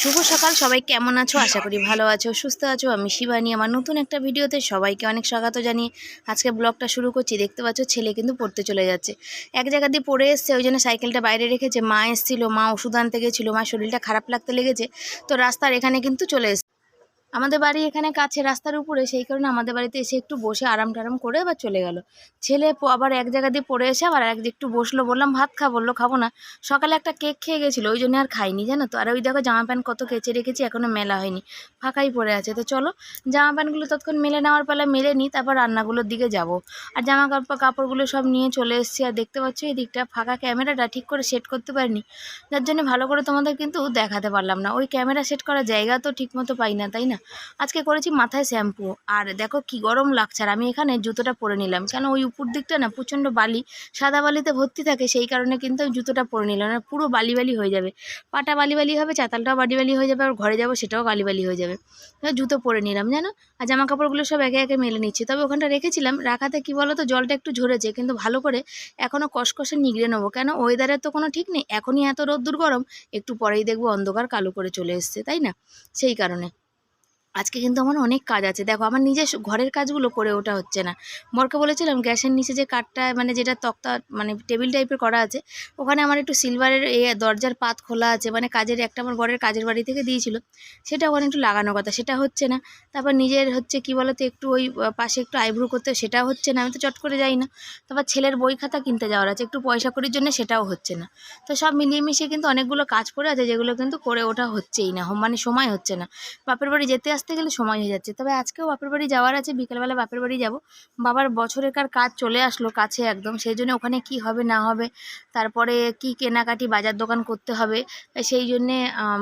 শুভ সকাল, সবাই কেমন আছো? আশা করি ভালো আছো, সুস্থ আছো। আমি শিবানী, আমার নতুন একটা ভিডিওতে সবাইকে অনেক স্বাগত জানিয়ে আজকে ব্লগটা শুরু করছি। দেখতে পাচ্ছ, ছেলে কিন্তু পড়তে চলে যাচ্ছে। এক জায়গা দিয়ে পড়ে এসছে, ওই জন্য সাইকেলটা বাইরে রেখেছে। মা এসেছিল, মা ওষুধ আনতে গেছিল, মা শরীরটা খারাপ লাগতে লেগেছে। তো রাস্তার এখানে কিন্তু চলে এসছে আমাদের বাড়ি এখানে কাছে রাস্তার উপরে, সেই কারণে আমাদের বাড়িতে এসে একটু বসে আরাম টারাম করে আবার চলে গেল। ছেলে আবার এক জায়গা দিয়ে পড়ে এসে আবার এক একটু বসল, বললাম, ভাত খা, বলল, খাব না। সকালে একটা কেক খেয়ে গেছিল, ওই জন্য আর খাইনি, জানো তো? আর ওই দেখো জামা প্যান্ট কত কেচে রেখেছি এখনও মেলা হয়নি, ফাঁকাই পড়ে আছে। তো চলো, জামা প্যান্টগুলো ততক্ষণ মেলে নেওয়ার পালা মেলে নিই তারপর রান্নাগুলোর দিকে যাব। আর জামা কাপড় কাপড়গুলো সব নিয়ে চলে এসেছি, আর দেখতে পাচ্ছ এই দিকটা ফাঁকা ক্যামেরাটা, ঠিক করে সেট করতে পারিনি। যার জন্য ভালো করে তোমাদের কিন্তু দেখাতে পারলাম না। ওই ক্যামেরা সেট করার জায়গা তো ঠিকমতো পাই না, তাই না? আজকে করেছি মাথায় শ্যাম্পু। আর দেখো কি গরম লাগছে, আর আমি এখানে জুতোটা পরে নিলাম। কেন ওই উপর দিকটা না প্রচণ্ড বালি, সাদা বালিতে ভর্তি থাকে, সেই কারণে কিন্তু আমি জুতোটা পরে নিলাম। আর পুরো বালি বালি হয়ে যাবে। পাটা বালি বালি হবে, চাতালটাও বালি বালি হয়ে যাবে, আর ঘরে যাব সেটাও বালি বালি হয়ে যাবে। জুতো পরে নিলাম, জানো? আর জামা কাপড়গুলো সব একে একে মেলে নিচ্ছি। তবে ওখানটা রেখেছিলাম, রাখাতে কি বলো তো জলটা একটু ঝরেছে, কিন্তু ভালো করে এখনও কষকষে নিগড়ে নেব। কেন ওয়েদারের তো কোনো ঠিক নেই, এখনই এত রোদ্দুর গরম, একটু পরেই দেখব অন্ধকার কালো করে চলে এসছে, তাই না? সেই কারণে। আজকে কিন্তু আমার অনেক কাজ আছে। দেখো, আমার নিজের ঘরের কাজগুলো করে ওঠা হচ্ছে না। বরকে বলেছিলাম গ্যাসের নিচে যে কাঠটা মানে যেটা তক্তা মানে টেবিল টাইপের করা আছে, ওখানে আমার একটু সিলভারের এ দরজার পাত খোলা আছে মানে কাজের একটা আমার ঘরের কাজের বাড়ি থেকে দিয়েছিল। সেটা ওখানে একটু লাগানোর কথা, সেটা হচ্ছে না। তারপর নিজের হচ্ছে কি বলতো, একটু ওই পাশে একটু আইব্রু করতে, সেটাও হচ্ছে না। আমি তো চট করে যাই না। তারপর ছেলের বই খাতা কিনতে যাওয়ার আছে, একটু পয়সা করির জন্য সেটাও হচ্ছে না। তো সব মিলিয়ে মিশিয়ে কিন্তু অনেকগুলো কাজ পড়ে আছে, যেগুলো কিন্তু করে ওঠা হচ্ছেই না মানে সময় হচ্ছে না। বাপের বাড়ি যেতে আসতে গেলে সময় হয়ে যাচ্ছে। তবে আজকেও বাপের বাড়ি যাওয়ার আছে, বিকেলবেলা বাপের বাড়ি যাব। বাবার বছরেকার কাজ চলে আসলো কাছে একদম, সেই জন্য ওখানে কি হবে না হবে, তারপরে কি কেনাকাটি বাজার দোকান করতে হবে, সেই জন্যে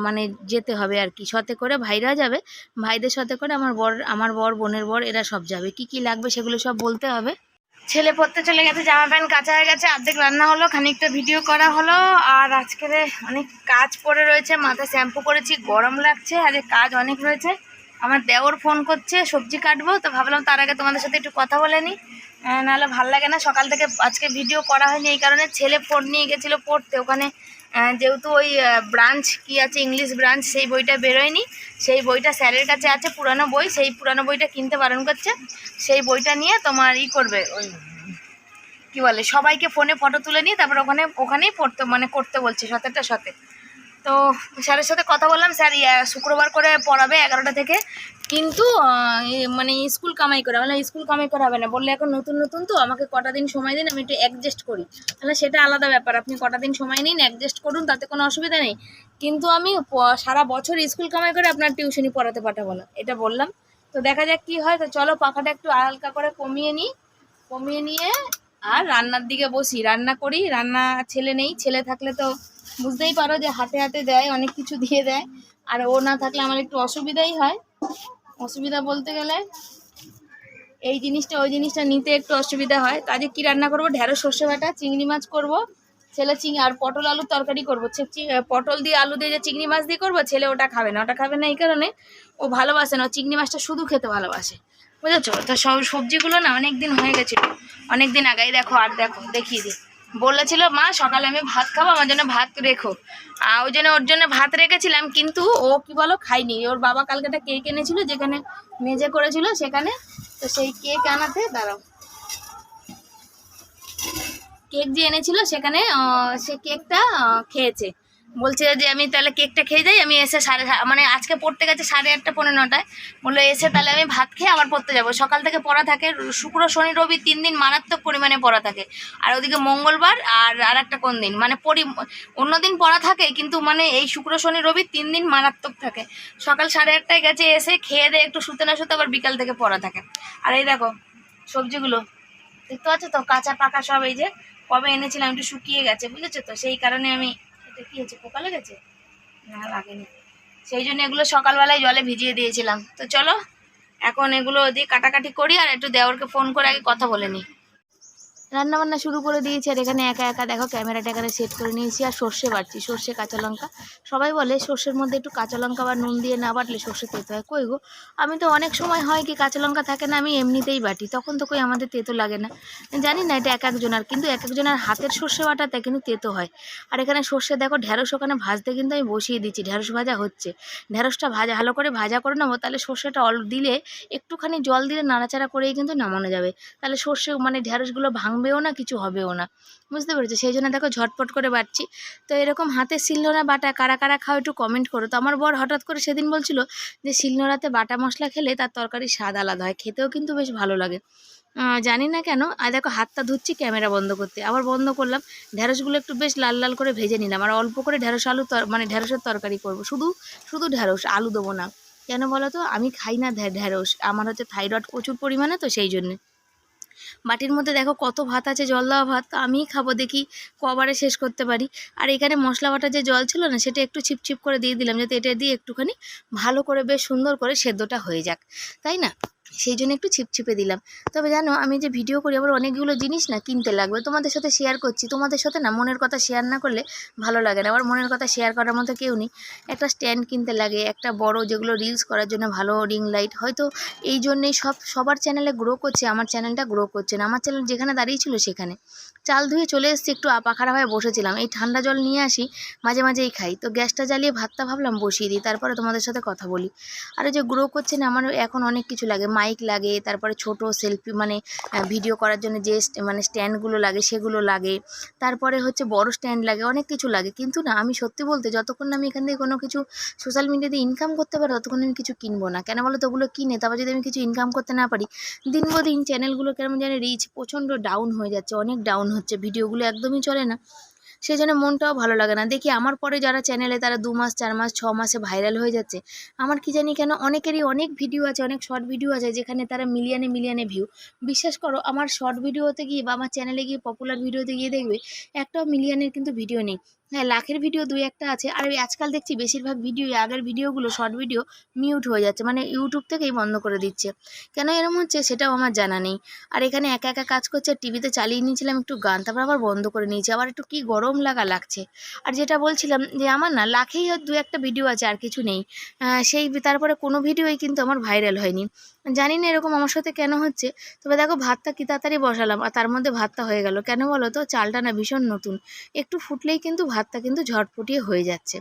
মানে যেতে হবে আর কি। সাথে করে ভাইরা যাবে, ভাইদের সাথে করে আমার বর আমার বর, বোনের বর, এরা সব যাবে। কি কি লাগবে সেগুলো সব বলতে হবে। ছেলে পড়তে চলে গেছে, জামা প্যান্ট কাঁচা হয়ে গেছে, অর্ধেক রান্না হলো, খানিকটা ভিডিও করা হলো, আর আজকের অনেক কাজ পড়ে রয়েছে, মাথায় শ্যাম্পু করেছি, গরম লাগছে আর কাজ অনেক রয়েছে। আমার দেওর ফোন করছে, সবজি কাটবো, তো ভাবলাম তার আগে তোমাদের সাথে একটু কথা বলে নিই। নাহলে ভালো লাগে না, সকাল থেকে আজকে ভিডিও করা হয়নি, এই কারণে ছেলে ফোন নিয়ে গেছিল পড়তে। ওখানে যেহেতু ওই ব্রাঞ্চ কি আছে ইংলিশ ব্রাঞ্চ সেই বইটা বেরোয়নি। সেই বইটা স্যারের কাছে আছে, পুরানো বই, সেই পুরানো বইটা কিনতে বারণ করছে। সেই বইটা নিয়ে তোমার ই করবে, ওই কি বলে, সবাইকে ফোনে ফটো তুলে নিয়ে, তারপর ওখানে, ওখানেই পড়তে মানে করতে বলছে সতেরটা সাথে। তো স্যারের সাথে কথা বললাম, স্যার শুক্রবার করে পড়াবে এগারোটা থেকে। কিন্তু মানে স্কুল কামাই করে মানে স্কুল কামাই করা হবে না। বললে, এখন নতুন নতুন তো, আমাকে কটা দিন সময় দিন, আমি একটু অ্যাডজাস্ট করি। তাহলে সেটা আলাদা ব্যাপার, আপনি কটা দিন সময় নিন অ্যাডজাস্ট করুন, তাতে কোনো অসুবিধা নেই। কিন্তু আমি সারা বছর স্কুল কামাই করে আপনার টিউশনি পড়াতে পাঠাবো না, এটা বললাম। তো দেখা যাক কি হয়, তো চলো পাখাটা একটু হালকা করে কমিয়ে নিই। কমিয়ে নিয়ে আর রান্নার দিকে বসি, রান্না করি, রান্না ছেলে নেই, ছেলে থাকলে তো বুঝতেই পারো যে হাতে হাতে দেয়, অনেক কিছু দিয়ে দেয়। আর ও না থাকলে আমার একটু অসুবিধাই হয়। অসুবিধা বলতে গেলে এই জিনিসটা, ওই জিনিসটা নিতে একটু অসুবিধা হয়। কাজে কি রান্না করব? ঢেঁড়স, সর্ষে বাটা, চিংড়ি মাছ করব। ছেলে চিংড়ি আর পটল আলুর তরকারি করব। পটল দিয়ে আলু দিয়ে যে চিংড়ি মাছ দিয়ে করব, ছেলে ওটা খাবে না। ওটা খাবে না এই কারণে ও ভালোবাসে না। চিংড়ি মাছটা শুধু খেতে ভালোবাসে। বুঝেছ? তো সব সবজিগুলো না অনেক দিন হয়ে গেছিল। অনেক দিন আগেই দেখো, আর দেখো, দেখিয়ে দিই। বলেছিল, মা, সকালে আমি ভাত খাব, আমার জন্য ভাত রেখো। আর ওই জন্য ওর জন্য ভাত রেখেছিলাম, কিন্তু ও কি বলো খাইনি ওর বাবা কালকে একটা কেক এনেছিল, যেখানে মেজে করেছিল, সেখানে তো সেই কেক আনাতে, দাঁড়াও। কেক যে এনেছিল, সেখানে সে কেকটা খেয়েছে। বলছে যে আমি তাহলে কেকটা খেয়ে যাই, আমি এসে সাড়ে মানে আজকে পড়তে গেছে সাড়ে আটটা পনেরো নটায়। বলল, এসে তাহলে আমি ভাত খেয়ে আবার পড়তে যাব। সকাল থেকে পড়া থাকে, শুক্র, শনি, রবি তিন দিন মারাত্মক পরিমাণে পড়া থাকে। আর ওদিকে মঙ্গলবার আর আর একটা কোন দিন? মানে পরি, অন্য দিন পড়া থাকে, কিন্তু মানে এই শুক্র, শনি, রবি তিন দিন মারাত্মক থাকে। সকাল সাড়ে আটটায় গেছে এসে খেয়ে দিয়ে একটু শুতে না শুতে আবার বিকাল থেকে পড়া থাকে। আর এই দেখো, সবজিগুলো। দেখতে পাচ্ছ তো? কাঁচা পাকা সব এই যে, কবে এনেছিলাম, একটু শুকিয়ে গেছে, বুঝেছ তো? সেই কারণে আমি কি হয়েছে পোকা লেগেছে? না, লাগেনি। সেই জন্য এগুলো সকালবেলায় জলে ভিজিয়ে দিয়েছিলাম। তো চলো, এখন এগুলো দিয়ে কাটাকাটি করি আর একটু দেওরকে ফোন করে আগে কথা বলে নিই। রান্না বান্না শুরু করে দিয়েছি আর এখানে একা একা দেখো ক্যামেরাটা এখানে সেট করে নিয়েছি আর সর্ষে বাটছি, সর্ষে, কাঁচা লঙ্কা। সবাই বলে সর্ষের মধ্যে একটু কাঁচা লঙ্কা বা নুন দিয়ে না বাটলে সর্ষে তেতো হয়। কই গো? আমি তো অনেক সময় হয় কি কাঁচা লঙ্কা থাকে না, আমি এমনিতেই বাটি। তখন তো কই আমাদের তেতো লাগে না। জানি না এটা এক একজনের কিন্তু এক একজনের হাতের সর্ষে বাটাতে কিন্তু তেতো হয়। আর এখানে সর্ষে দেখো ঢ্যাঁড়স ওখানে ভাজতে কিন্তু আমি বসিয়ে দিচ্ছি ঢ্যাঁড়স ভাজা হচ্ছে। ঢ্যাঁড়সটা ভাজা, ভালো করে ভাজা করে নেব, তাহলে সর্ষেটা অল দিলে একটুখানি জল দিলে নাড়াচাড়া করেই কিন্তু নামানো যাবে। তাহলে সর্ষে মানে ঢ্যাঁড়সগুলো ভাঙবেও না, কিছু হবেও না। বুঝতে পেরেছ? সেই জন্য দেখো ঝটপট করে বাটছি তো এরকম হাতে শিলনোড়া বাটা কারা কারা খাও একটু কমেন্ট করো। তো আমার বর হঠাৎ করে সেদিন বলছিল যে, শিলনোড়াতে বাটা মশলা খেলে তার তরকারি স্বাদ আলাদা হয়, খেতেও কিন্তু বেশ ভালো লাগে। জানি না কেন, আর দেখো হাতটা ধুচ্ছি, ক্যামেরা বন্ধ করতে। আবার বন্ধ করলাম ঢ্যাঁড়সগুলো একটু বেশ লাল লাল করে ভেজে নিলাম। আর অল্প করে ঢ্যাঁড়স আলু মানে ঢ্যাঁড়সের তরকারি করব। শুধু শুধু ঢ্যাঁড়স আলু দেবো না। কেন বলো তো? আমি খাই না ঢ্যা- ঢ্যাঁড়স আমার হচ্ছে থাইরয়েড প্রচুর পরিমাণে, তো সেই জন্যে। বাটির মধ্যে দেখো কত ভাত আছে, জল দেওয়া ভাত আমি খাব, দেখি কবারে শেষ করতে পারি। আর এখানে মশলা বাটা যে জল ছিল না, সেটা একটু ছিপছিপ করে দিয়ে দিলাম, যাতে এটা দিয়ে একটুখানি ভালো করে, বেশ সুন্দর করে সেদ্ধটা হয়ে যাক, তাই না? সেই জন্য একটু ছিপছিপে দিলাম। তবে জানো, আমি যে ভিডিও করি, আবার অনেকগুলো জিনিস না কিনতে লাগবে। তোমাদের সাথে শেয়ার করছি। তোমাদের সাথে না মনের কথা শেয়ার না করলে ভালো লাগে না। আবার মনের কথা শেয়ার করার মতো কেউ নেই। একটা স্ট্যান্ড কিনতে লাগে, একটা বড় যেগুলো রিলস করার জন্য ভালো রিং লাইট হয়তো এই জন্যেই সব, সবার চ্যানেলে গ্রো করছে, আমার চ্যানেলটা গ্রো করছে না। আমার চ্যানেল যেখানে দাঁড়িয়ে ছিল সেখানে। চাল ধুয়ে চলে এসেছি, একটু আপাখারা হয়ে বসেছিলাম। এই ঠান্ডা জল নিয়ে আসি, মাঝে মাঝেই খাই। তো গ্যাসটা জ্বালিয়ে ভাতটা ভাবলাম বসিয়ে দিই, তারপরে তোমাদের সাথে কথা বলি। আর যে গ্রো করছে না, আমার এখন অনেক কিছু লাগে। মাইক লাগে, তারপরে ছোট সেলফি মানে ভিডিও করার জন্য যে মানে স্ট্যান্ডগুলো লাগে সেগুলো লাগে। তারপরে হচ্ছে বড় স্ট্যান্ড লাগে, অনেক কিছু লাগে। কিন্তু না, আমি সত্যি বলতে যতক্ষণ না আমি এখান থেকে কোনো কিছু সোশ্যাল মিডিয়াতে ইনকাম করতে পারি, ততক্ষণ আমি কিছু কিনবো না। কেন বলো তো ওগুলো কিনে তারপর যদি আমি কিছু ইনকাম করতে না পারি, দিন দিন চ্যানেলগুলো কেমন জানি রিচ প্রচণ্ড ডাউন হয়ে যাচ্ছে, অনেক ডাউন হচ্ছে ভিডিওগুলো একদমই চলে না। সেই জন্য মনটাও ভালো লাগে না। দেখি আমার পরে যারা চ্যানেলে তারা দু মাস চার মাস ছ মাসে ভাইরাল হয়ে যাচ্ছে, আমার কি জানি কেন অনেকেরই অনেক ভিডিও আছে, অনেক শর্ট ভিডিও আছে, যেখানে তারা মিলিয়নে মিলিয়নে ভিউ বিশ্বাস করো, আমার শর্ট ভিডিওতে গিয়ে বা আমার চ্যানেলে গিয়ে পপুলার ভিডিওতে গিয়ে দেখবে, একটাও মিলিয়নের কিন্তু ভিডিও নেই। হ্যাঁ লাখের ভিডিও দুই একটা আছে, আর আজকাল দেখছি বেশিরভাগ ভিডিও আগের ভিডিওগুলো শর্ট ভিডিও মিউট হয়ে যাচ্ছে মানে ইউটিউব থেকেই বন্ধ করে দিচ্ছে। কেন এরম হচ্ছে সেটাও আমার জানা নেই। আর এখানে একা একা কাজ করছে টিভিতে চালিয়ে নিয়েছিলাম একটু গান, তারপর আবার বন্ধ করে নিয়েছি। আবার একটু কি গরম লাগা লাগছে। আর যেটা বলছিলাম যে আমার না লাখেই দু একটা ভিডিও আছে আর কিছু নেই। সেই তারপরে কোনো ভিডিওই কিন্তু আমার ভাইরাল হয়নি। জানি না এরকম আমার সাথে কেন হচ্ছে। তবে দেখো ভাতটা কি তাড়াতাড়ি বসালাম আর তার মধ্যে ভাতটা হয়ে গেল। কেন বলো তো? চালটা না ভীষণ নতুন। একটু ফুটলেই কিন্তু ভাতটা কিন্তু ঝটপটিয়ে হয়ে যাচ্ছে।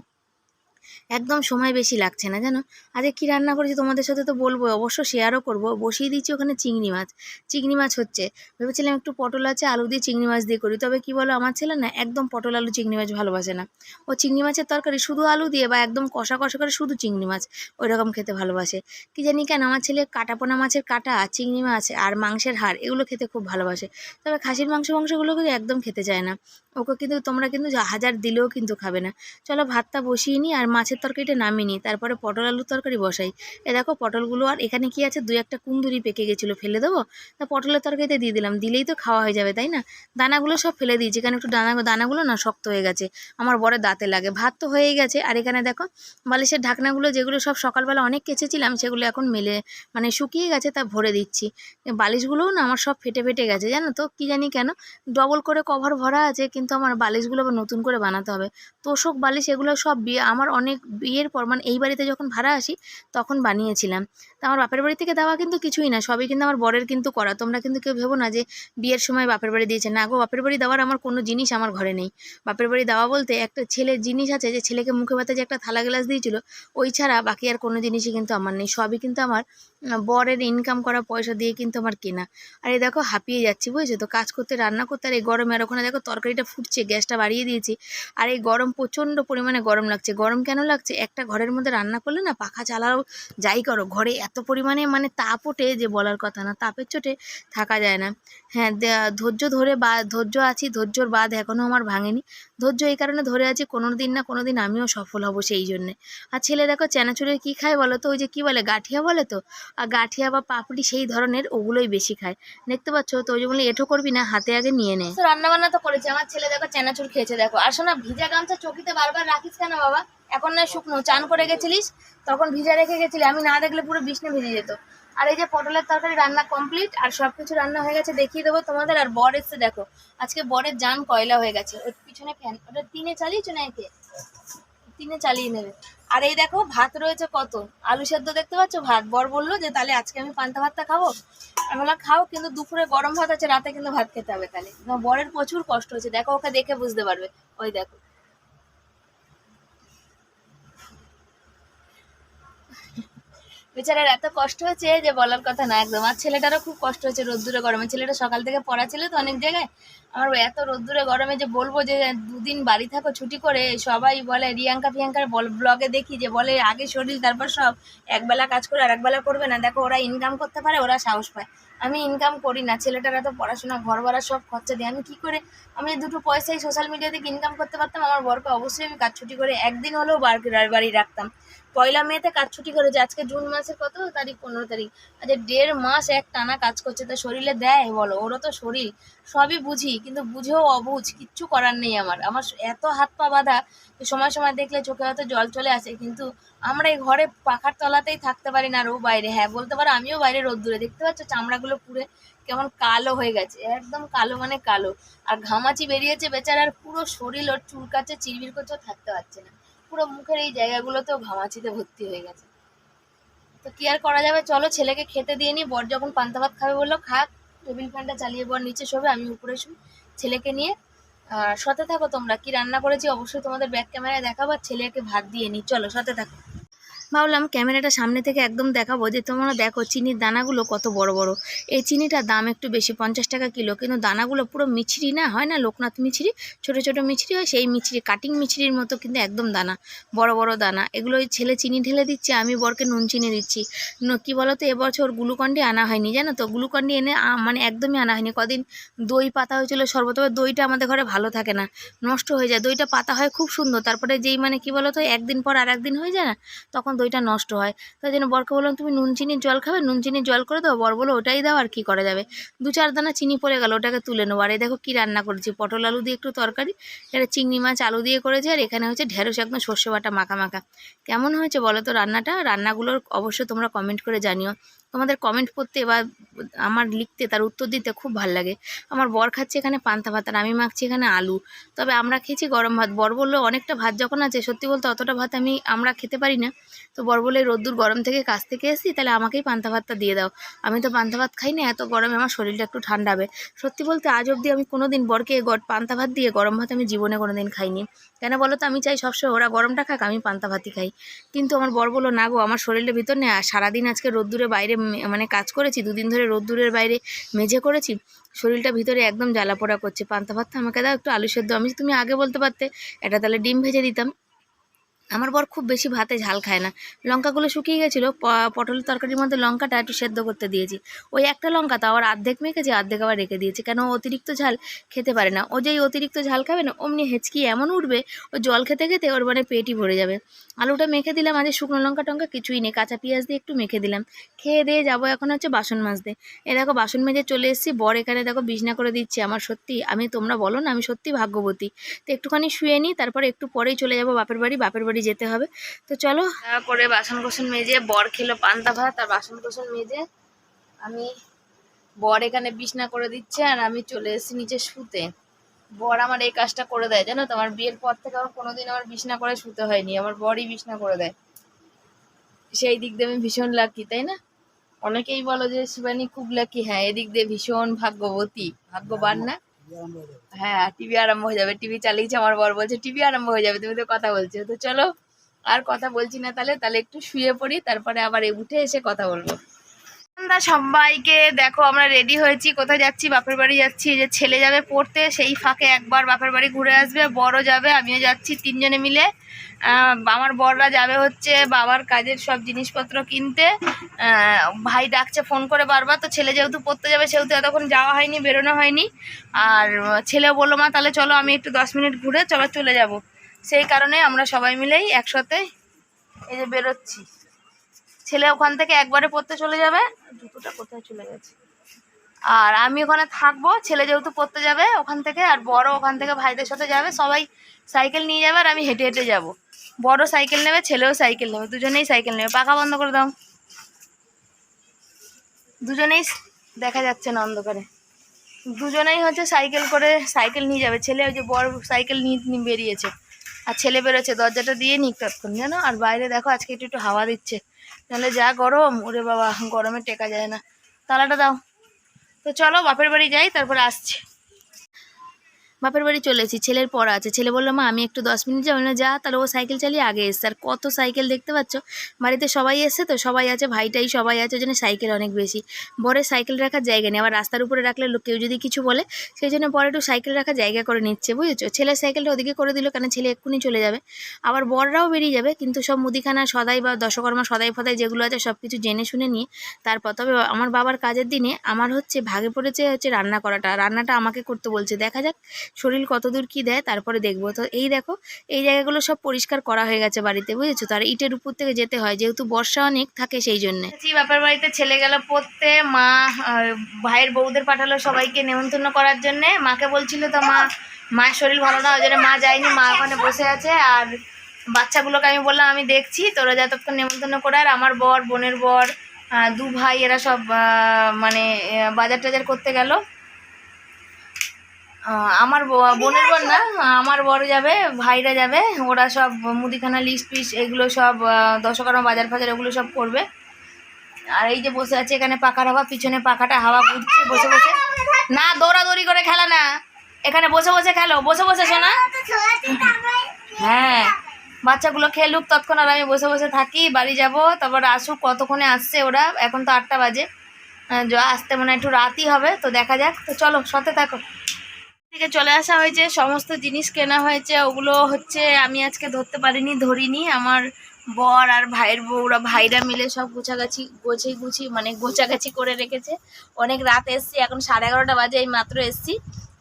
একদম সময় বেশি লাগছে না, জানো? আজকে কী রান্না করেছি তোমাদের সাথে তো বলব অবশ্য শেয়ারও করব। বসিয়ে দিচ্ছি ওখানে চিংড়ি মাছ। চিংড়ি মাছ হচ্ছে। ভেবেছিলাম একটু পটল আছে, আলু দিয়ে চিংড়ি মাছ দিয়ে করি। তবে কি বলো, আমার ছেলে না একদম পটল আলু চিংড়ি মাছ ভালোবাসে না। ও চিংড়ি মাছের তরকারি শুধু আলু দিয়ে বা একদম কষা কষা করে শুধু চিংড়ি মাছ ওই রকম খেতে ভালোবাসে। কি জানি কেন, আমার ছেলে কাটাপোনা মাছের কাটা, চিংড়ি মাছ আর মাংসের হাড় এগুলো খেতে খুব ভালোবাসে। তবে খাসির মাংস মাংসগুলো কিন্তু একদম খেতে চায় না। ওকে কিন্তু তোমরা কিন্তু হাজার দিলেও কিন্তু খাবে না। চলো ভাতটা বসিয়ে নিই আর মাছের তরকারিটা নামিয়ে নিই, তারপরে পটল আলুর তরকারি বসাই। এ দেখো পটলগুলো আর এখানে কি আছে? দুই একটা কুন্দুরি পেকে গেছিল, ফেলে দেবো? তা পটলের তরকারিতে দিয়ে দিলাম, দিলেই তো খাওয়া হয়ে যাবে, তাই না? দানাগুলো সব ফেলে দিয়েছি, কারণ একটু দানা, দানাগুলো না শক্ত হয়ে গেছে, আমার বড় দাঁতে লাগে। ভাত তো হয়েই গেছে, আর এখানে দেখো বালিশের ঢাকনাগুলো যেগুলো সব সকালবেলা অনেক কেচেছিলাম, সেগুলো এখন মেলে মানে শুকিয়ে গেছে, তা ভরে দিচ্ছি। বালিশগুলোও না আমার সব ফেটে ফেটে গেছে, জানো তো? কী জানি কেন? ডবল করে কভার ভরা আছে, কিন্তু আমার বালিশগুলো আবার নতুন করে বানাতে হবে। তোষক বালিশ এগুলো সব বিয়ে, আমার অনেক বিয়ের পর মানে এই বাড়িতে যখন ভাড়া আসি, তখন বানিয়েছিলাম। তা আমার বাপের বাড়ি থেকে দেওয়া কিন্তু কিছুই না, সবই কিন্তু আমার বরের কিন্তু করা। তোমরা কিন্তু কেউ ভেবো না যে বিয়ের সময় বাপের বাড়ি দিয়েছে। না গো, বাপের বাড়ি দেওয়ার আমার কোনো জিনিস আমার ঘরে নেই। বাপের বাড়ি দেওয়া বলতে একটা ছেলের জিনিস আছে যে, ছেলেকে মুখে ভাতে যে একটা থালা গ্লাস দিয়েছিল, ওই ছাড়া বাকি আর কোনো জিনিসই কিন্তু আমার নেই। সবই কিন্তু আমার বরের ইনকাম করা পয়সা দিয়ে কিন্তু আমার কেনা। আর এই দেখো, হাঁপিয়ে যাচ্ছি, বুঝেছ? তো কাজ করতে, রান্না করতে, আর এই গরমে, আর ওখানে দেখো, তরকারিটা ফুটছে, গ্যাসটা বাড়িয়ে দিয়েছি। আর এই গরম প্রচণ্ড পরিমাণে গরম লাগছে। গরম কেন লাগছে? একটা ঘরের মধ্যে রান্না করলে না পাখা চালাও, যাই করো। ঘরে এত পরিমাণে মানে তাপ ওঠে যে বলার কথা না, তাপের চোটে থাকা যায় না। হ্যাঁ ধৈর্য ধরে বা, ধৈর্য আছি, ধৈর্যর বাদ এখনও আমার ভাঙেনি। ধৈর্য এই কারণে ধরে আছি কোনো দিন না কোনো দিন আমিও সফল হব সেই জন্যে। আর ছেলে দেখো চানাচুরের কী খায় বলো তো? ওই যে কী বলে, গাঠিয়া বলে তো? আর গাঠিয়া বা পাপড়ি সেই ধরনের ওগুলোই বেশি খায়। দেখতে পাচ্ছ তো ওই যে বলে এঠো করবি না, হাতে আগে নিয়ে নে। তো রান্না বান্না তো করেছি। আমার ছেলে দেখো চানাচুর খেয়েছে, দেখো। আর শোনা, ভিজা গামছা চকিতে বারবার রাখিস কেন বাবা? এখন না শুকনো, চান করে গেছিলিস, তখন ভিজা রেখে গেছিলি। আমি না দেখলে পুরো বিছনে ভিজে যেত। আর এই যে পটলের তরকারি রান্না কমপ্লিট আর সব কিছু রান্না হয়ে গেছে, দেখিয়ে দেবো তোমাদের। আর বর এসে দেখো, আজকে বরের যান কয়লা হয়ে গেছে। ওর পিছনে ফ্যান, ওটা তিনে চালিয়েছো না একে তিনে চালিয়ে নেবে। আর এই দেখো, ভাত রয়েছে কত? আলু সেদ্ধ দেখতে পাচ্ছ? ভাত। বর বলল যে, তাহলে আজকে আমি পান্তা ভাতটা খাব? আমি বললাম, খাও, কিন্তু দুপুরে গরম ভাত আছে, রাতে কিন্তু ভাত খেতে হবে তাহলে। বরের প্রচুর কষ্ট হচ্ছে। দেখো, ওকে দেখে বুঝতে পারবে। ওই দেখো। বেচারার এত কষ্ট হচ্ছে যে বলার কথা না একদম। আর ছেলেটারও খুব কষ্ট হচ্ছে রোদ্দুরে গরমে। ছেলেটা সকাল থেকে পড়া ছিল তো অনেক জায়গায়। আমার এত রোদ্দুরে গরমে যে বলব যে দুদিন বাড়ি থাকো, ছুটি করে সবাই বলে, রিয়াঙ্কা ফিয়াঙ্কার ব্লগে দেখি যে বলে, আগে শরীর, তারপর সব। একবেলা কাজ করে আর একবেলা করবে না। দেখো, ওরা ইনকাম করতে পারে, ওরা সাহস পায়। আমি ইনকাম করি না। ছেলেটারা তো পড়াশোনা, ঘর ভাড়া সব খরচা দিই আমি কি করে? আমি দুটো পয়সাই সোশ্যাল মিডিয়া থেকে ইনকাম করতে পারতাম, আমার বরকে অবশ্যই আমি কাজ ছুটি করে একদিন হলেও বাড়ি রাখতাম। পয়লা মেতে কাজ ছুটি করেছে আজকে জুন মাসের কত তারিখ? পনেরো তারিখ। আচ্ছা দেড় মাস এক টানা কাজ করছে, তা শরীরে দেয় বলো? ওরও তো শরীর। সবই বুঝি, কিন্তু বুঝেও অবুঝ, কিচ্ছু করার নেই আমার। আমার এত হাত পা বাঁধা সময় সময় দেখলে চোখে হয়তো জল চলে আসে, কিন্তু আমরা এই ঘরে পাখার তলাতেই থাকতে পারি না আর ও বাইরে। হ্যাঁ বলতে পারো আমিও বাইরে রোদ্দুরে। দেখতে পাচ্ছ চামড়াগুলো পুড়ে কেমন কালো হয়ে গেছে, একদম কালো মানে কালো। আর ঘামাচি বেরিয়েছে বেচারার পুরো শরীর, ওর চুলকাচ্ছে চিরবির করছে থাকতে পারছে না। পুরো মুখের এই জায়গাগুলোতেও ঘামাচিতে ভর্তি হয়ে গেছে। তো কি আর করা যাবে? চলো ছেলেকে খেতে দিয়ে নি। বর যখন পান্তা ভাত খাবে বলল, খাক, টেবিল ফ্যানটা চালিয়ে বর নিচে শোবে, আমি উপরে শুই। ছেলেকে নিয়ে আর সাথে থাকো তোমরা। কি রান্না করেছি অবশ্যই তোমাদের ব্যাক ক্যামেরায় দেখাবো। ছেলেকে ভাত দিয়ে নি। চলো সতে থাকো। ভাবলাম ক্যামেরাটা সামনে থেকে একদম দেখাবো যে তোমরা দেখো চিনির দানাগুলো কত বড় বড়। এই চিনিটার দাম একটু বেশি, পঞ্চাশ টাকা কিলো। কিন্তু দানাগুলো পুরো মিছরি না? হয় না লোকনাথ মিছরি? ছোট ছোট মিছরি হয়, সেই মিছরি কাটিং মিছরির মতো কিন্তু একদম দানা, বড় বড় দানা। এগুলো ওই ছেলে চিনি ঢেলে দিচ্ছে, আমি বরকে নুন চিনি দিচ্ছি। কি বলতো, এবছর গ্লুকন্ডি আনা হয়নি, জানো তো? গ্লুকন্ডি এনে মানে একদমই আনা হয়নি। কদিন দই পাতা হয়েছিল শরবত দইটা আমাদের ঘরে ভালো থাকে না, নষ্ট হয়ে যায়। দইটা পাতা হয় খুব সুন্দর, তারপরে যেই মানে কি বলতো, একদিন পর আর একদিন হয়ে যায় না? তখন দইটা নষ্ট হয়। তাই জন্য বরকে বললাম, তুমি নুন চিনির জল খাবে? নুন চিনির জল করে দাও। বর বলো ওটাই দাও, আর কি করা যাবে? দু চার দানা চিনি পড়ে গেল, ওটাকে তুলে নেব। আর এই দেখো কী রান্না করেছি, পটল আলু দিয়ে একটু তরকারি এটা চিংড়ি মাছ আলু দিয়ে করেছে, আর এখানে হচ্ছে ঢেঁড়স, একদম সর্ষে বাটা মাখা মাখা। কেমন হয়েছে বলো তো রান্নাটা? রান্নাগুলোর অবশ্যই তোমরা কমেন্ট করে জানিও। তোমাদের কমেন্ট করতে বা আমার লিখতে, তার উত্তর দিতে খুব ভালো লাগে। আমার বর খাচ্ছে এখানে পান্তা ভাত আর আমি মাখছি এখানে আলু। তবে আমরা খেয়েছি গরম ভাত। বর বলল, অনেকটা ভাত যখন আছে, সত্যি বলতে অতটা ভাত আমি, আমরা খেতে পারি না। তো বর বলে রোদ্দুর গরম থেকে কাছ থেকে এসি তাহলে আমাকেই পান্তা ভাতটা দিয়ে দাও। আমি তো পান্তা ভাত খাই না, এত গরমে আমার শরীরটা একটু ঠান্ডা হবে সত্যি বলতে আজ অবধি আমি কোনো দিন বরকে পান্তা ভাত দিয়ে গরম ভাত আমি জীবনে কোনো দিন খাইনি। কেন বলো তো আমি চাই সবসময় ওরা গরমটা খাক, আমি পান্তা ভাতই খাই। কিন্তু আমার বর বলল, না গো, আমার শরীরের ভিতর আর সারাদিন আজকে রোদ্দুরে বাইরে মানে কাজ করেছি, দুদিন ধরে রোদ্দুরের বাইরে মেঝে করেছি, শরীরটা ভিতরে একদম জ্বালা পোড়া করছে। পান্তা ভাতটা আমাকে দাও, একটু আলু সেদ্ধ। আমি তুমি আগে বলতে পারতে, এটা তাহলে ডিম ভেজে দিতাম। আমার বর খুব বেশি ভাতে ঝাল খায় না। লঙ্কাগুলো শুকিয়ে গেছিল, প- পটলের তরকারির মধ্যে লঙ্কাটা একটু সেদ্ধ করতে দিয়েছি। ওই একটা লঙ্কা তো আবার অর্ধেক মেখেছি, অর্ধেক আবার রেখে দিয়েছি। কেন অতিরিক্ত ঝাল খেতে পারে না। ও যেই অতিরিক্ত ঝাল খাবে না, অমনি হেঁচকি এমন উঠবে, ও জল খেতে খেতে ওর মানে পেটই ভরে যাবে। আলুটা মেখে দিলাম, আজ শুকনো লঙ্কা টঙ্কা কিছুই নেই। কাঁচা পেঁয়াজ দিয়ে একটু মেখে দিলাম। খেয়ে দিয়ে যাব এখন হচ্ছে বাসন মাজতে। এ দেখো, বাসন মেজে চলে এসেছি। বর এখানে দেখো বিছনা করে দিচ্ছে। আমার সত্যি, আমি তোমরা বলো না, আমি সত্যি ভাগ্যবতী। তো একটুখানি শুয়ে নিই তারপরে একটু পরেই চলে যাব বাপের বাড়ি। বাপের বাড়ি যেতে হবে। তো চলো। করে বাসন কোসন মেজে বর খেলো পান্তা ভাত, আর বাসন কোসন মেজে আমি বর এখানে বিছনা করে দিচ্ছে, আর আমি চলে এসেছি নিচে শুতে। বর আমার এই কাজটা করে দেয়, জানো তো? আমার বিয়ের পর থেকে আমার কোনোদিন আমার বিছনা করে শুতে হয়নি, আমার বরই বিছনা করে দেয়। সেই দিক দিয়ে আমি ভীষণ লাকি তাই না? অনেকেই বলো যে, শিবানী, খুব লাকি হ্যাঁ এদিক দিয়ে ভীষণ ভাগ্যবতী, ভাগ্যবান না? হ্যাঁ টিভি আরম্ভ হয়ে যাবে। টিভি চালিয়েছে আমার বর, বলছে টিভি আরম্ভ হয়ে যাবে, তুমি তো কথা বলছো। তো চলো, আর কথা বলছি না তাহলে তাহলে একটু শুয়ে পড়ি, তারপরে আবার উঠে এসে কথা বলব। সন্ধ্যা সবাইকে? দেখো, আমরা রেডি হয়েছি। কোথায় যাচ্ছি? বাপের বাড়ি যাচ্ছি। যে ছেলে যাবে পড়তে, সেই ফাঁকে একবার বাপের বাড়ি ঘুরে আসবে, বড় যাবে, আমিও যাচ্ছি তিনজনে মিলে। আমার বড়রা যাবে হচ্ছে বাবার কাজের সব জিনিসপত্র কিনতে। ভাই ডাকছে ফোন করে বারবার, তো ছেলে যেহেতু পড়তে যাবে, সেহেতু এতক্ষণ যাওয়া হয়নি, বেরোনো হয়নি। আর ছেলে বলল, মা, তাহলে চলো, আমি একটু দশ মিনিট ঘুরে, চলো, চলে যাব। সেই কারণে আমরা সবাই মিলেই একসাথে এই যে বেরোচ্ছি। ছেলে ওখান থেকে একবারে পড়তে চলে যাবে। জুতোটা কোথায় চলে গেছে? আর আমি ওখানে থাকব ছেলে যেহেতু পড়তে যাবে ওখান থেকে আর বড় ওখান থেকে ভাইদের সাথে যাবে সবাই সাইকেল নিয়ে যাবে আর আমি হেঁটে হেঁটে যাব। বড় সাইকেল নেবে ছেলেও সাইকেল নেবে দুজনেই সাইকেল নেবে। পাখা বন্ধ করে দাও। দুজনেই দেখা যাচ্ছে না অন্ধকারে। দুজনেই হচ্ছে সাইকেল করে সাইকেল নিয়ে যাবে। ছেলে ওই যে বড় সাইকেল নিয়ে বেরিয়েছে। আর ছেলে বেরোচ্ছে দরজাটা দিয়ে নিক তৎক্ষণ জানো? আর বাইরে দেখো আজকে একটু একটু হাওয়া দিচ্ছে। নাহলে যা গরম, ওরে বাবা, গরমে টেকা যায় না। তালাটা দাও। তো চলো, বাপের বাড়ি যাই, তারপরে আসছি। বাপের বাড়ি চলে এসেছি, ছেলের পড়া আছে। ছেলে বলল, মা, আমি একটু দশ মিনিট যাব। না যা, তাহলে ও সাইকেল চালিয়ে আগে এসছে। আর কত সাইকেল দেখতে পাচ্ছ? বাড়িতে সবাই এসছে তো? সবাই আছে, ভাইটাই সবাই আছে, ওই জন্য সাইকেল অনেক বেশি। বরের সাইকেল রাখার জায়গা নেই। আবার রাস্তার উপরে রাখলে লোক কেউ যদি কিছু বলে, সেই জন্য পরে একটু সাইকেল রাখার জায়গা করে নিচ্ছে, বুঝেছ? ছেলের সাইকেলটা ওদিকে করে দিল, কেন ছেলে এক্ষুনি চলে যাবে। আবার বররাও বেরিয়ে যাবে, কিন্তু সব মুদিখানা, সদাই বা দশকর্মা, সদাই ফদাই যেগুলো আছে সব কিছু জেনে শুনে নিয়ে তারপর তবে আমার বাবার কাজের দিনে আমার হচ্ছে ভাগে পড়েছে হচ্ছে রান্না করাটা। রান্নাটা আমাকে করতে বলছে। দেখা যাক শরীর কতদূর কি দেয় তারপরে দেখব। তো এই দেখো, এই জায়গাগুলো সব পরিষ্কার করা হয়ে গেছে বাড়িতে, বুঝেছ? তার ইটের উপর থেকে যেতে হয়, যেহেতু বর্ষা অনেক থাকে সেই জন্যে। বাপের বাড়িতে ছেলে গেল পড়তে, মা ভাইয়ের বউদের পাঠালো সবাইকে নেমন্তন্ন করার জন্যে। মাকে বলছিল তো, মা, মায়ের শরীর ভালো না, ওই জন্য মা যায়নি, মা ওখানে বসে আছে। আর বাচ্চাগুলোকে আমি বললাম, আমি দেখছি, তোরা যতক্ষণ নেমন্তন্ন করে আর আমার বর, বোনের বর দু ভাই, এরা সব মানে বাজার টাজার করতে গেল। আমার বোনের বোন না আমার বড় যাবে ভাইরা যাবে ওরা সব মুদিখানা লিস্ট পিস এগুলো সব দশকর্মা বাজার ফাজার ওগুলো সব করবে। আর এই যে বসে আছে এখানে পাখার হাওয়া পিছনে পাখাটা হাওয়া ঘুরছে বসে বসে। না দৌড়াদৌড়ি করে খেলা না। এখানে বসে বসে খেলো বসে বসে শোনা। হ্যাঁ বাচ্চাগুলো খেলুক তৎক্ষণাৎ আমি বসে বসে থাকি বাড়ি যাব তারপর আসুক কতক্ষণে আসছে ওরা এখন তো আটটা বাজে। আসতে মনে হয় একটু রাতই হবে তো দেখা যাক। তো চলো সাথে থাকো। থেকে চলে আসা হয়েছে, সমস্ত জিনিস কেনা হয়েছে, ওগুলো হচ্ছে আমি আজকে ধরতে পারিনি, ধরিনি। আমার বর আর ভাইয়ের বউরা, ভাইরা মিলে সব গোছাগাছি গোছে গুছি মানে গোছাগাছি করে রেখেছে। অনেক রাত এসছি, এখন সাড়ে এগারোটা বাজে, এই মাত্র এসছি।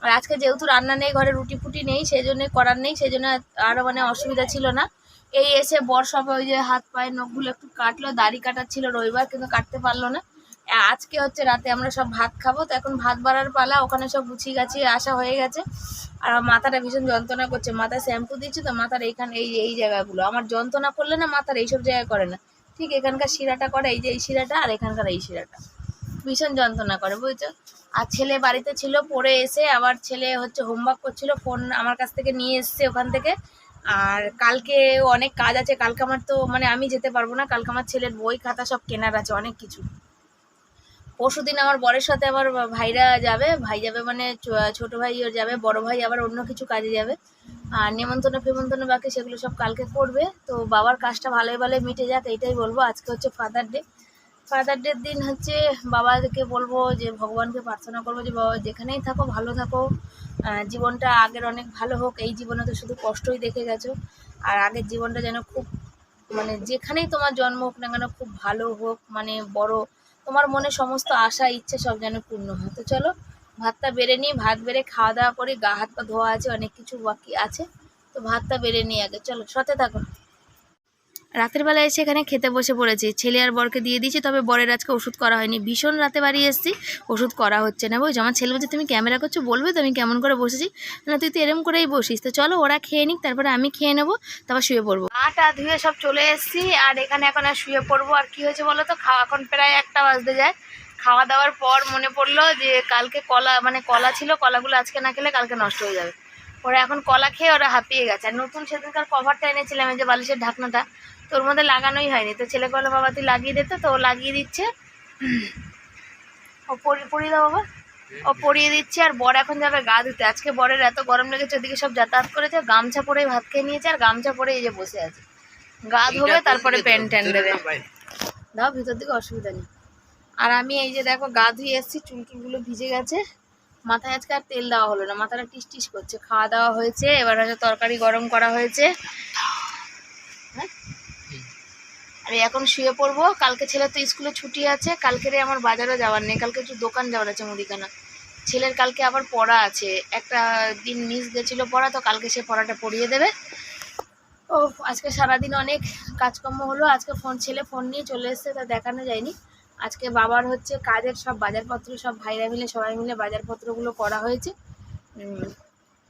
আর আজকে যেহেতু রান্না নেই, ঘরে রুটি ফুটি নেই সেই জন্য করার নেই সেই জন্য আরও মানে অসুবিধা ছিল না। এই এসে বর সব ওই যে হাত পায়ের নখগুলো একটু কাটলো, দাড়ি কাটার ছিল রবিবার, কিন্তু কাটতে পারল না। আজকে হচ্ছে রাতে আমরা সব ভাত খাব, তো এখন ভাত বাড়ার পালা, ওখানে সব গুছিয়ে গাছিয়ে আসা হয়ে গেছে। আর মাথাটা ভীষণ যন্ত্রণা করছে, মাথায় শ্যাম্পু দিচ্ছি তো মাথার এইখানে, এই এই জায়গাগুলো। আমার যন্ত্রণা করলে না মাথার এইসব জায়গায় করে না। ঠিক এখানকার শিরাটা করে, এই যে এই শিরাটা, আর এখানকার এই শিরাটা। ভীষণ যন্ত্রণা করে, বুঝছ? আর ছেলে বাড়িতে ছিল, পড়ে এসে আবার ছেলে হচ্ছে হোমওয়ার্ক করছিল ফোন আমার কাছ থেকে নিয়ে এসছে ওখান থেকে। আর কালকে অনেক কাজ আছে, কালকে আমার তো মানে আমি যেতে পারব না, কালকে আমার ছেলের বই খাতা সব কেনার আছে, অনেক কিছু। পরশুদিন আমার বরের সাথে আমার ভাইরা যাবে, ভাই যাবে মানে ছোট ভাই ওর যাবে, বড় ভাই আবার অন্য কিছু কাজে যাবে। আর নেমন্তন্ন ফেমন্তন্ন বাকি সেগুলো সব কালকে করবে। তো বাবার কাজটা ভালোই ভালোই মিটে যাক, এইটাই বলব। আজকে হচ্ছে ফাদার ডে ফাদার ডের দিন হচ্ছে বাবাকে বলব যে, ভগবানকে প্রার্থনা করব যে, বাবা যেখানেই থাকো, ভালো থাকো। জীবনটা আগের অনেক ভালো হোক, এই জীবনে তো শুধু কষ্টই দেখে গেছো। আর আগের জীবনটা যেন খুব মানে যেখানেই তোমার জন্ম হোক না কেন, খুব ভালো হোক মানে বড় তোমার মনে সমস্ত আশা, ইচ্ছে সব যেন পূর্ণ হয়। তো চলো, ভাতটা বেড়ে নিই, ভাত বেড়ে খাওয়া দাওয়া করি, গা হাত পা ধোয়া আছে, অনেক কিছু বাকি আছে। তো ভাতটা বেড়ে নিই আগে। চলো, সাথে থাকো। রাতের বেলা এসে এখানে খেতে বসে পড়েছি। ছেলে আর বরকে দিয়ে দিয়েছি, তবে বরের আজকে ওষুধ করা হয়নি। ভীষণ রাতে বাড়ি এসেছি, ওষুধ করা হচ্ছে না। বুঝছ আমার ছেলে বলছে, তুমি ক্যামেরা করছ, বলবে তো আমি কেমন করে বসেছি? না, তুই তো এরম করেই বসিস। তো চলো, ওরা খেয়ে নিক, তারপরে আমি খেয়ে নেব, তারপর শুয়ে পড়ব। আটা ধুয়ে সব চলে এসেছি, আর এখানে এখন আর শুয়ে পড়ব। আর কি হয়েছে বলো তো, খাওয়া এখন প্রায় একটা বাজতে যায়। খাওয়া দাওয়ার পর মনে পড়ল যে, কালকে কলা মানে কলা ছিল, কলাগুলো আজকে না খেলে কালকে নষ্ট হয়ে যাবে। ওরা এখন কলা খেয়ে ওরা হাঁপিয়ে গেছে। আর নতুন সেদিনকার কভারটা এনেছিলাম, এই যে বালিশের ঢাকনাটা তোর মধ্যে লাগানোই হয়নি। তো ছেলে বলল বাবা তুই লাগিয়ে দিতে তো। ও লাগিয়ে দিচ্ছে। ও পরি- পরিয়ে দাও বাবা। ও পরিয়ে দিচ্ছে আর বর এখন যাবে গা ধুতে। আজকে বরের এত গরম লেগেছে ওদিকে সব যাতায়াত করেছে। গামছা পরে ভাত খেয়ে নিয়েছে আর গামছা পরে এই যে বসে আছে। গা ধোবে তারপরে প্যান্ট ট্যান্ট দেবে। দাও ভিতর দিকে অসুবিধা নেই। আর আমি এই যে দেখো গা ধুয়ে এসেছি চুল টুলগুলো ভিজে গেছে। মাথায় আজকে আর তেল দেওয়া হলো না মাথাটা টিস টিস করছে। খাওয়া দাওয়া হয়েছে এবার হচ্ছে তরকারি গরম করা হয়েছে। হ্যাঁ? আমি এখন শুয়ে পড়ব। কালকে ছেলের তো স্কুলে ছুটি আছে, কালকেরে আমার বাজারে যাওয়ার নেই, কালকে একটু দোকান যাওয়ার আছে মুদিখানা। ছেলের কালকে আবার পড়া আছে, একটা দিন মিস গেছিল পড়া, তো কালকে সে পড়াটা পড়িয়ে দেবে। ও, আজকে সারাদিন অনেক কাজকর্ম হলো, আজকে ফোন, ছেলে ফোন নিয়ে চলে এসেছে, তা দেখানো যায়নি। আজকে বাবার হচ্ছে কাজের সব বাজারপত্র, সব ভাইরা মিলে, সবাই মিলে বাজারপত্রগুলো করা হয়েছে।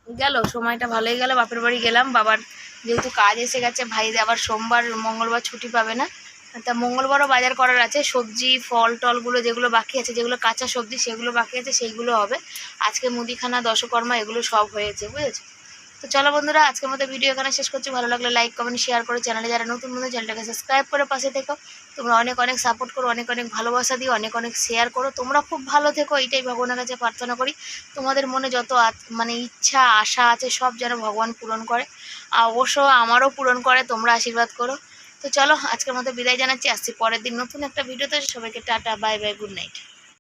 গেল, সময়টা ভালোই গেল, বাপের বাড়ি গেলাম, বাবার যেহেতু কাজ এসে গেছে ভাই আবার সোমবার, মঙ্গলবার ছুটি পাবে না। তা মঙ্গলবারও বাজার করার আছে, সবজি, ফল, টলগুলো যেগুলো বাকি আছে, যেগুলো কাঁচা সবজি, সেগুলো বাকি আছে, সেইগুলো হবে। আজকে মুদিখানা, দশকর্মা, এগুলো সব হয়েছে, বুঝেছ? তো চলো বন্ধুরা, আজকের মতো ভিডিও এখানে শেষ করছি। ভালো লাগলে লাইক কমেন্ট শেয়ার করো চ্যানেলে যারা নতুন বন্ধু চ্যানেলটাকে সাবস্ক্রাইব করে পাশে থেকো। তোমরা অনেক অনেক সাপোর্ট করো, অনেক অনেক ভালোবাসা দিও, অনেক অনেক শেয়ার করো। তোমরা খুব ভালো থেকো, এইটাই ভগবানের কাছে প্রার্থনা করি। তোমাদের মনে যত মানে ইচ্ছা, আশা আছে, সব যেন ভগবান পূরণ করে। আর অবশ্য আমারও পূরণ করে, তোমরা আশীর্বাদ করো। তো চলো, আজকের মতো বিদায় জানাচ্ছি। আসছি পরের দিন নতুন একটা ভিডিওতে সবাইকে tata bye bye good night